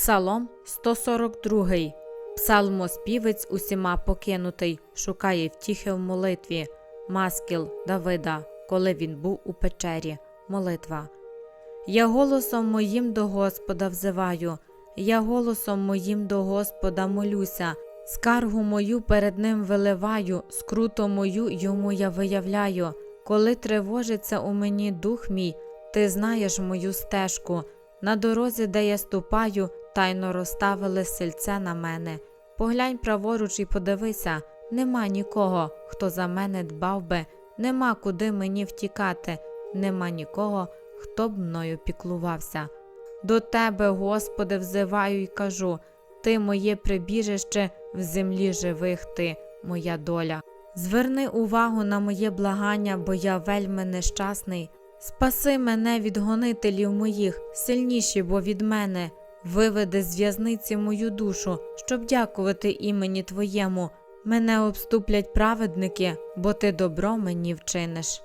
Псалом 142. Псалмоспівець усіма покинутий, шукає втіхи в молитві. Маскіл Давида, коли він був у печері. Молитва. Я голосом моїм до Господа взиваю, я голосом моїм до Господа молюся, скаргу мою перед ним виливаю, скруту мою йому я виявляю. Коли тривожиться у мені дух мій, ти знаєш мою стежку. На дорозі, де я ступаю, тайно розставили сельце на мене. Поглянь праворуч і подивися, нема нікого, хто за мене дбав би, нема куди мені втікати, нема нікого, хто б мною піклувався. До тебе, Господи, взиваю й кажу: Ти моє прибіжище в землі живих, ти, моя доля. Зверни увагу на моє благання, бо я вельми нещасний. Спаси мене від гонителів моїх, сильніші, бо від мене. Виведи з в'язниці мою душу, щоб дякувати імені Твоєму. Мене обступлять праведники, бо ти добро мені вчиниш.